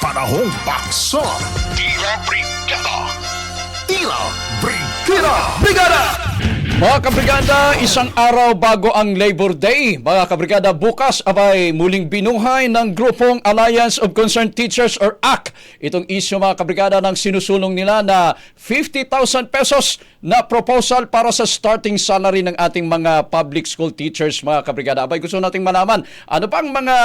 panahong bakso. Tira Brigada! Tila Brigada! Brigada! Mga kabrigada, isang araw bago ang Labor Day, mga kabrigada, bukas abay muling binuhay ng grupong Alliance of Concerned Teachers or ACT. Itong isyo mga kabrigada ng sinusulong nila na 50,000 pesos na proposal para sa starting salary ng ating mga public school teachers, mga kabrigada. Abay, gusto nating malaman, ano bang mga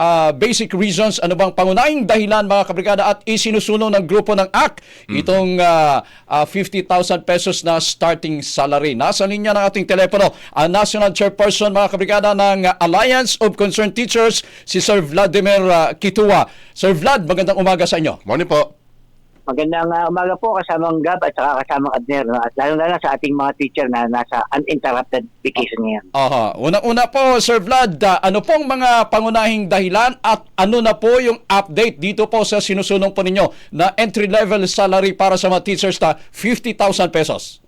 ah, basic reasons, ano bang pangunahing dahilan mga kabrigada at isinusulong ng grupo ng ACT itong ah, ah, 50,000 pesos na starting salary. Nasa linya ng ating telepono ang National Chairperson mga kabrigada ng Alliance of Concerned Teachers, si Sir Vladimir ah, Kitua. Sir Vlad, magandang umaga sa inyo. Morning po. Magandang uh, umaga po kasamang Gab at saka kasamang Adner no? at lalo-lalo sa ating mga teacher na nasa uninterrupted vacation ngayon. Aha. Unang-una po, Sir Vlad, ah, ano pong mga pangunahing dahilan at ano na po yung update dito po sa sinusunong po ninyo na entry-level salary para sa mga teachers na 50,000 pesos?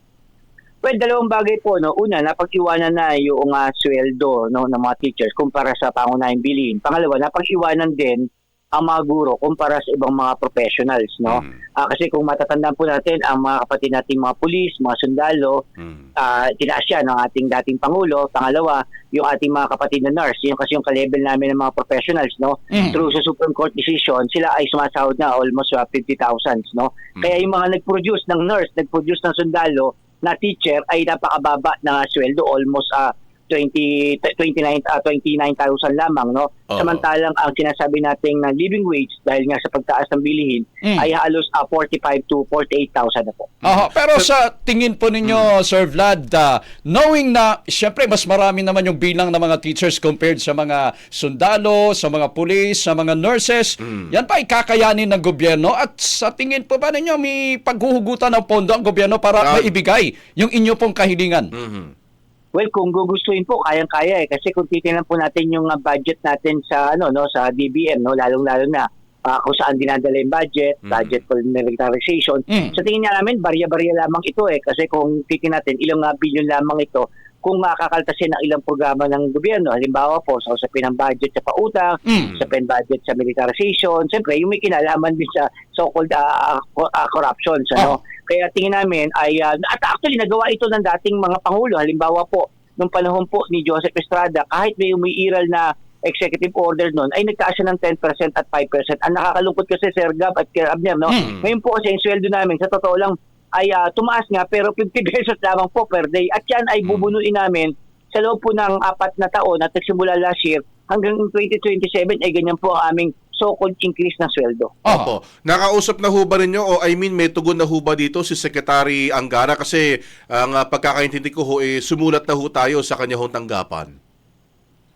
Well, dalawang bagay po. No? Una, napag-iwanan na yung uh, sweldo no, ng mga teachers kumpara sa pangunahing bilhin. Pangalawa, napag-iwanan din ang mga guro kumpara sa ibang mga professionals. No? Ah, kasi kung matatandaan po natin, ang mga kapatid nating mga pulis, mga sundalo, Mm. ah tinaas yan ng ating dating Pangulo. Pangalawa, yung ating mga kapatid na nurse, yung kasi yung ka-level namin ng mga professionals, no? Mm. Through sa Supreme Court decision, sila ay sumasahod na almost uh, 50,000, no? Kaya yung mga nag-produce ng nurse, nag-produce ng sundalo na teacher ay napakababa na sweldo, almost uh, 20 29 uh, 29,000 lamang no Oo. samantalang ang sinasabi nating na living wage dahil nga sa pagtaas ng bilihin Mm. ay halos uh, 45 to 48,000 na po Aha, pero sa tingin po ninyo, Sir Vlad, ah, knowing na, siyempre, mas marami naman yung bilang ng mga teachers compared sa mga sundalo, sa mga pulis, sa mga nurses, yan pa ikakayanin ng gobyerno at sa tingin po ba ninyo, may paghuhugutan ng pondo ang gobyerno para Ah. maibigay yung inyo pong kahilingan? Mhm. Well, kung gugustuhin po, kayang-kaya eh. Kasi kung titingnan po natin yung uh, budget natin sa ano no sa DBM, no, lalong-lalo na uh, kung saan dinadala yung budget, Mm. budget for militarization. Mm. Sa tingin niya namin, barya-barya lamang ito eh. Kasi kung titingnan natin, ilang uh, billion lamang ito kung makakaltasin ang ilang programa ng gobyerno. Halimbawa po, sa usapin ng budget sa pautang, Mm. sa pen budget sa militarization. Siyempre, yung may kinalaman din sa so-called uh, uh, corruptions. Ano? Kaya tingin namin ay, uh, at actually nagawa ito ng dating mga pangulo. Halimbawa po, nung panahon po ni Joseph Estrada, kahit may umiiral na executive order noon, ay nagtaas siya ng 10% at 5%. Ang nakakalungkot kasi Sir Gab at Sir Abner, no? Mm. Ngayon po kasi yung sweldo namin, sa totoo lang, ay ah, tumaas nga pero 50 pesos lamang po per day. At yan ay bubunuin namin sa loob po ng apat na taon at nagsimula last year hanggang 2027 ay ganyan po ang aming so-called increase ng sweldo. Opo. Nakausap na ho ba ninyo o I mean may tugon na ho ba dito si Secretary Angara kasi ang uh, pagkakaintindi ko ho eh, sumulat na ho tayo sa kanya hong tanggapan.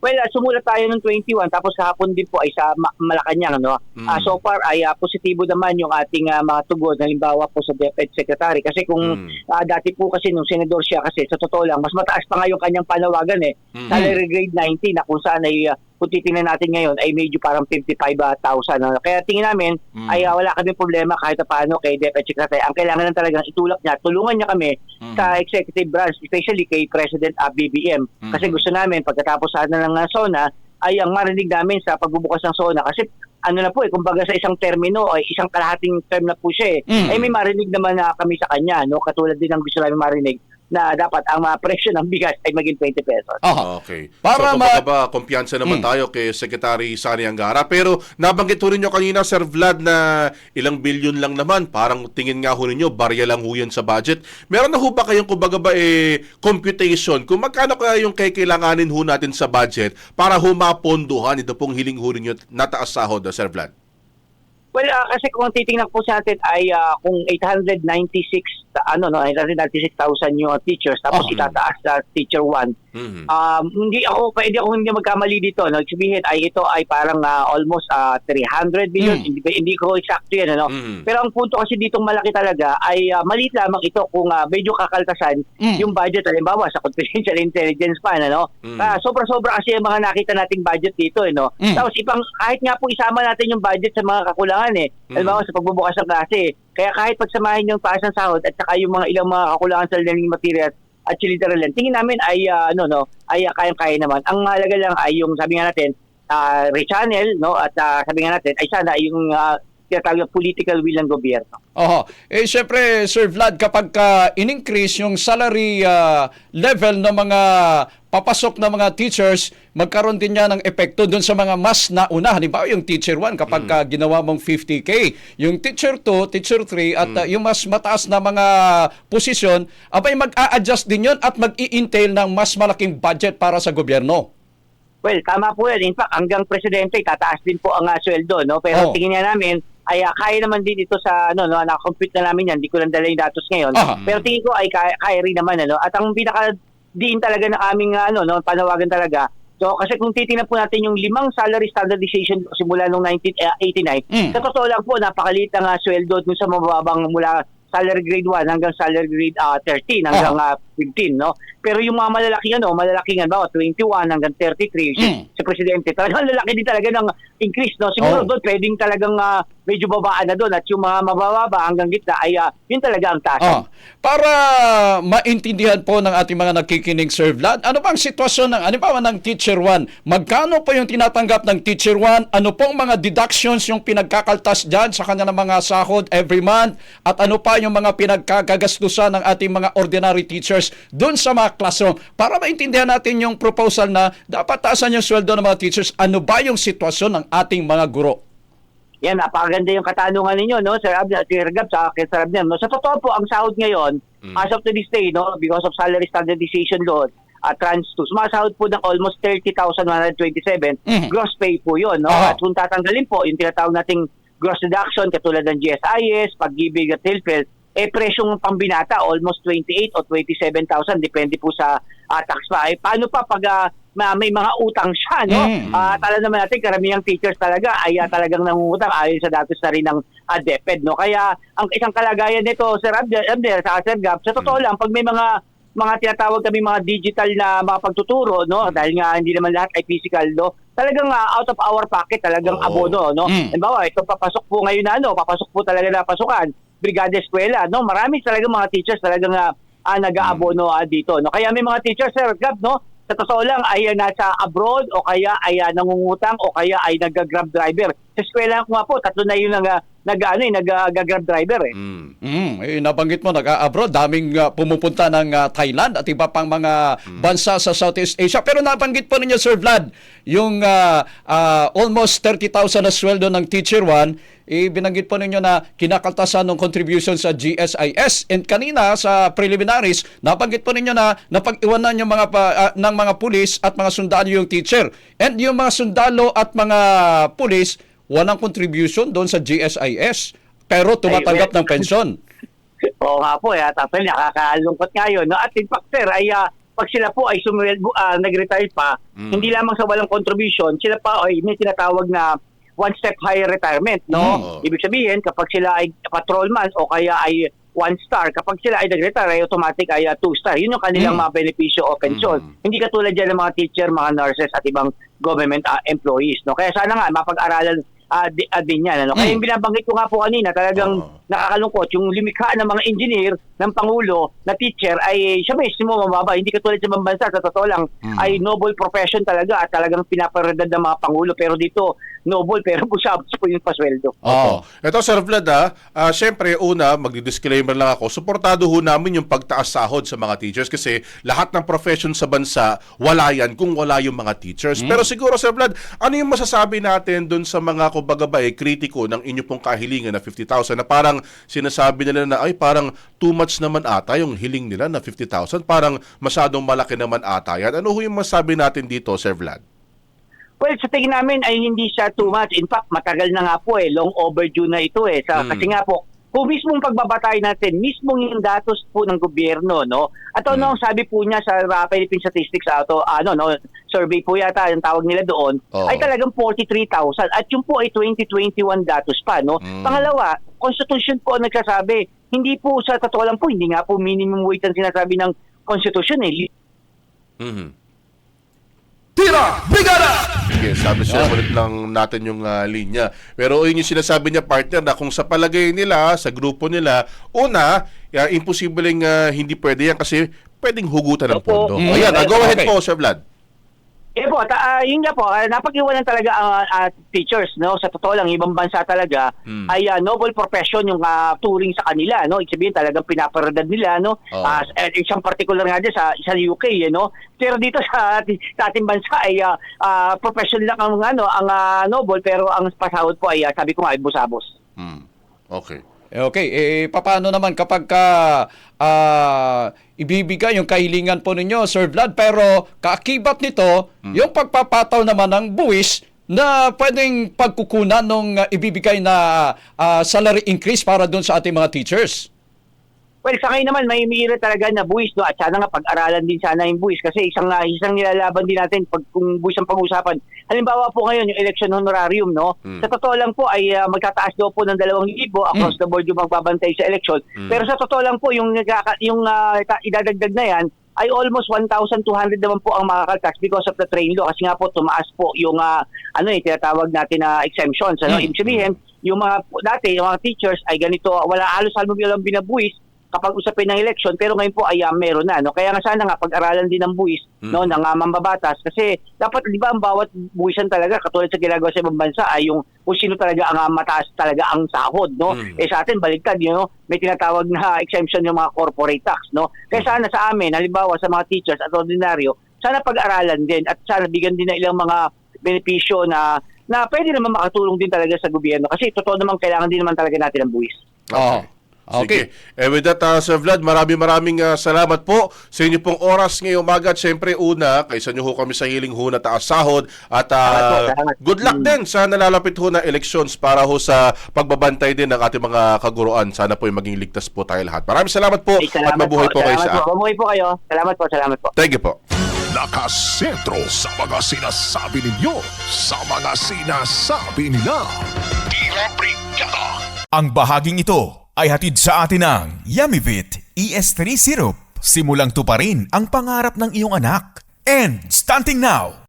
Well, ah, sumulat tayo ng 21 tapos kahapon din po ay sa Ma- Malacanang no. Mm. Ah, so far ay ah, positibo naman yung ating ah, mga tugon halimbawa po sa DepEd Secretary kasi kung Mm. ah, dati po kasi nung senador siya kasi sa totoo lang mas mataas pa nga yung kanyang panawagan eh. Mm. Salary grade 90 na kung saan ay ah, kung titingnan natin ngayon ay medyo parang 55,000. no? Kaya tingin namin Mm. ay ah, wala kami problema kahit pa paano kay DepEd Secretary. Ang kailangan lang talagang itulak niya, tulungan niya kami Mm. sa executive branch, especially kay President ah, BBM. Kasi Mm. gusto namin pagkatapos sana ng ah, SONA ay ang marinig namin sa pagbubukas ng SONA kasi ano na po eh, kumbaga sa isang termino ay isang kalahating term na po siya eh. Mm. Ay may marinig naman na kami sa kanya, no? Katulad din ng gusto namin marinig na dapat ang mga presyo ng bigas ay maging 20 pesos. Aha. Okay. Para so, ma- ba, kumpiyansa naman Mm. tayo kay Secretary Sani Angara. Pero nabanggit ho ninyo kanina, Sir Vlad, na ilang bilyon lang naman. Parang tingin nga ho ninyo, barya lang ho yan sa budget. Meron na ho ba kayong kumbaga ba eh, computation kung magkano kaya yung kailanganin ho natin sa budget para ho mapondohan ito pong hiling ho ninyo na taas sahod, ah, Sir Vlad? Well, ah, kasi kung titingnan po sa atin ay ah, kung 896 ta- ano no, 896,000 yung teachers tapos Oh. itataas sa teacher 1 Mhm. Um, hindi ako, pwede ako hindi magkamali dito. No? Sabihin ay ito ay parang ah, almost ah, 300 billion. Mm. Hindi, hindi ko eksakto yan. Ano? Mm. Pero ang punto kasi ditong malaki talaga ay ah, maliit lamang ito kung ah, medyo kakaltasan Mm. yung budget halimbawa sa confidential intelligence pan. Ano? Mm. Ah, sobra-sobra kasi yung mga nakita nating budget dito. Eh, no? Mm. Tapos ipang, kahit nga po isama natin yung budget sa mga kakulangan eh. Mm. Halimbawa sa pagbubukas ng klase. Kaya kahit pagsamahin yung taas ng sahod at saka yung mga ilang mga kakulangan sa learning materials at literal lang. Tingin namin ay ah, ano no, ay ah, kayang-kaya naman. Ang mahalaga lang ay yung sabi nga natin ah, rechannel, no? At ah, sabi nga natin, ay sana yung uh, tinatawag na political will ng gobyerno. Oho. Eh, syempre, Sir Vlad, kapag ka in-increase yung salary ah, level ng mga papasok na mga teachers, magkaroon din niya ng epekto doon sa mga mas nauna. Halimbawa, yung teacher 1, kapag ka ginawa mong 50K, yung teacher 2, teacher 3, at ah, yung mas mataas na mga posisyon, abay mag-a-adjust din yon at mag-i-entail ng mas malaking budget para sa gobyerno. Well, tama po yan. In fact, hanggang presidente, tataas din po ang ah, sweldo, no? Pero Oh. tingin niya namin, ay ah, kaya naman din ito sa, ano, no, na-compute na namin yan. Hindi ko lang dala yung datos ngayon. Aha. Pero tingin ko ay kaya, kaya rin naman, ano? At ang pinaka diin talaga ng aming, ah, ano, no, panawagan talaga, So, kasi kung titingnan po natin yung limang salary standardization simula noong 1989, Mm. sa totoo lang po, napakaliit ang ah, sweldo dun sa mababang mula salary grade 1 hanggang salary grade ah, 13 hanggang ah, 15, no? Pero yung mga malalaking ano, malalaking ano, 21 hanggang 33, si, Mm. si presidente, talagang lalaki din talaga ng increase, no? Siguro Oh. doon pwedeng talagang ah, medyo babaan na doon at yung mga mabababa hanggang gitna ay ah, yun talaga ang taas. Ah, para maintindihan po ng ating mga nakikinig, Sir Vlad, ano ba ang sitwasyon ng, ano ba ng Teacher 1? Magkano po yung tinatanggap ng Teacher 1? Ano pong mga deductions yung pinagkakaltas dyan sa kanilang mga sahod every month? At ano pa yung mga pinagkagagastusan ng ating mga ordinary teachers doon sa mga classroom? Para maintindihan natin yung proposal na dapat taasan yung sweldo ng mga teachers, ano ba yung sitwasyon ng ating mga guro? Yan, napakaganda yung katanungan ninyo, no? Sir Abner, Sir Gab, sa akin, Sir Abner, no? Sa totoo po, ang sahod ngayon, as of to this day, no? Because of salary standardization law, at trans to, sumasahod po ng almost 30,127 Mhm. gross pay po yun, no? Aha. At kung tatanggalin po, yung tinatawag nating gross deduction, katulad ng GSIS, pag-ibig at PhilHealth, eh presyong pambinata, almost 28 o 27,000, depende po sa ah, tax pa. Eh, paano pa pag ma- may mga utang siya, no? Mm. Tala naman natin, karamihang teachers talaga ay ah, talagang nangungutang ayon sa datos na rin ng ah, DepEd, no? Kaya ang isang kalagayan nito, Sir Abder, Abder sa Sir Gab, sa totoo lang, pag may mga mga tinatawag kami mga digital na mga pagtuturo, no? Dahil nga hindi naman lahat ay physical, no? Talagang ah, out of our pocket, talagang Oo. abono, no? Mm. Halimbawa, ito papasok po ngayon na ano, papasok po talaga na pasukan, brigada eskwela, no? Marami talaga mga teachers talagang ah, ah, nag-aabono ah, dito, no? Kaya may mga teachers, Sir Gab, no? Sa totoo lang ay nasa abroad o kaya ay ah, nangungutang o kaya ay nag-grab driver. Sa eskwela ko nga po, tatlo na yung nag, nag, ano, eh, nag-grab driver eh. Mm. Mm, eh, nabanggit mo nag-abroad, daming ah, pumupunta ng ah, Thailand at iba pang mga bansa sa Southeast Asia. Pero nabanggit po ninyo Sir Vlad, yung ah, ah, almost 30,000 na sweldo ng Teacher 1, eh, binanggit po ninyo na kinakaltasan ng contribution sa GSIS. And kanina sa preliminaries, nabanggit po ninyo na napag-iwanan yung mga pa- ah, ng mga pulis at mga sundalo yung teacher. And yung mga sundalo at mga pulis, walang contribution doon sa GSIS. Pero tumatanggap Ay, ng pensyon. Oo nga po, eh, tapos nakakalungkot nga yun. No? At in fact, sir, ay, ah, pag sila po ay sumwel, uh, nag-retire pa, Mm. hindi lamang sa walang contribution, sila pa ay may tinatawag na one step higher retirement. No? Mm. Ibig sabihin, kapag sila ay patrolman o kaya ay one star, kapag sila ay nag-retire, ay automatic ay ah, two star. Yun yung kanilang Mm. mga benepisyo o pensyon. Mm. Hindi katulad dyan ng mga teacher, mga nurses at ibang government ah, employees. No? Kaya sana nga, mapag-aralan ah, di, ah, din yan. Ano? Kaya Mm. yung binabanggit ko nga po kanina, talagang Oo. nakakalungkot yung limikha ng mga engineer ng Pangulo na teacher ay siya mismo mababa. Hindi katulad sa ibang bansa, sa totoo lang, Mm. ay noble profession talaga at talagang pinaparedad ng mga Pangulo. Pero dito, noble pero busabos po yung pasweldo. Oo. Ito, Sir Vlad, ah, ah, syempre, una, magdi-disclaimer lang ako, suportado ho namin yung pagtaas sahod sa mga teachers kasi lahat ng profession sa bansa, wala yan kung wala yung mga teachers. Pero siguro, Sir Vlad, ano yung masasabi natin dun sa mga, kumbaga ba, eh, kritiko ng inyo pong kahilingan na 50,000 na parang sinasabi nila na, ay, parang too much naman ata yung hiling nila na 50,000, parang masyadong malaki naman ata yan. Ano ho yung masasabi natin dito, Sir Vlad? Well, sa tingin namin ay hindi siya too much. In fact, matagal na nga po eh. Long overdue na ito eh. Sa, Mm. Kasi nga po, kung mismong pagbabatay natin, mismong yung datos po ng gobyerno, no? At ano ang sabi po niya sa uh, Philippine Statistics Auto, ano, no, survey po yata, yung tawag nila doon, Oo. ay talagang 43,000. At yung po ay 2021 datos pa, no? Mm. Pangalawa, Constitution po ang nagsasabi, hindi po sa totoo lang po, hindi nga po minimum wage ang sinasabi ng Constitution eh. Mhm. Tira! Brigada! Sige, sabi siya ulit lang natin yung ah, linya. Pero yun yung sinasabi niya partner na kung sa palagay nila, sa grupo nila, una, uh, imposibleng ah, hindi pwede yan kasi pwedeng hugutan ng Opo. pondo. Mm. Ayan, ah, go ahead Okay. po, Sir Vlad. Kaya po, ta, ah, yun nga po, ah, napag-iwanan talaga ang ah, teachers, no? Sa totoo lang, ibang bansa talaga Mm. ay ah, noble profession yung ah, touring sa kanila, no? Ibig sabihin talagang pinaparadad nila, no? S- eh, isang particular nga dyan sa, sa UK, eh, no? Pero dito sa, sa ating bansa ay ah, ah, profession lang ang, ano, ang ah, noble, pero ang pasahod po ay, ah, sabi ko nga, ay busabos. Hmm. Okay. Eh, Okay, eh paano naman kapag ka ah, ibibigay yung kahilingan po ninyo, Sir Vlad, pero kaakibat nito, yung pagpapataw naman ng buwis na pwedeng pagkukunan ng ibibigay na ah, salary increase para doon sa ating mga teachers. Well, sa ngayon naman, may mira talaga na buwis, no? At sana nga pag-aralan din sana yung buwis. Kasi isang, isang nilalaban din natin pag kung buwis ang pag-usapan. Halimbawa po ngayon, yung election honorarium, no? Mm. Sa totoo lang po, ay ah, magtataas daw po ng 2,000 across the board yung magbabantay sa election. Pero sa totoo lang po, yung, yung ta- idadagdag na yan, ay almost 1,200 naman po ang makakaltax because of the train law. Kasi nga po, tumaas po yung, ah, ano eh, tinatawag natin na exemptions. Ano? Mm. Ibig sabihin, yung mga, dati, yung mga teachers ay ganito, wala halos halmo lang binabuwis kapag usapin ng election pero ngayon po ay ah, meron na no? Kaya nga sana nga pag-aralan din ng buwis no ng uh, mambabatas kasi dapat di ba ang bawat buwisan talaga katulad sa ginagawa sa ibang bansa ay yung kung sino talaga ang ah, mataas talaga ang sahod no? Mm. eh sa atin baliktad you know? May tinatawag na exemption yung mga corporate tax no? Kaya sana sa amin halimbawa sa mga teachers at ordinaryo sana pag-aralan din at sana bigyan din ng ilang mga benepisyo na na pwede naman makatulong din talaga sa gobyerno kasi totoo naman kailangan din naman talaga natin ng buwis Oo. Sige. Eh with that, uh, Sir Vlad, maraming maraming uh, salamat po sa inyo pong oras ngayong umaga. At syempre, una, kaysa nyo ho kami sa hiling ho na taas sahod. At uh, Salamat po, salamat. good luck Mm. din sa nalalapit ho na elections para ho sa pagbabantay din ng ating mga kaguruan. Sana po yung maging ligtas po tayo lahat. Maraming salamat po Ay, at mabuhay po, kayo salamat sa po. Mabuhay po kayo. Salamat po, salamat po. Thank you po. Nakasentro sa mga sinasabi ninyo, sa mga sinasabi nila. Tira Brigada. Ang bahaging ito ay hatid sa atin ng Yummy ES3 Syrup. Simulang tuparin ang pangarap ng iyong anak. And starting now,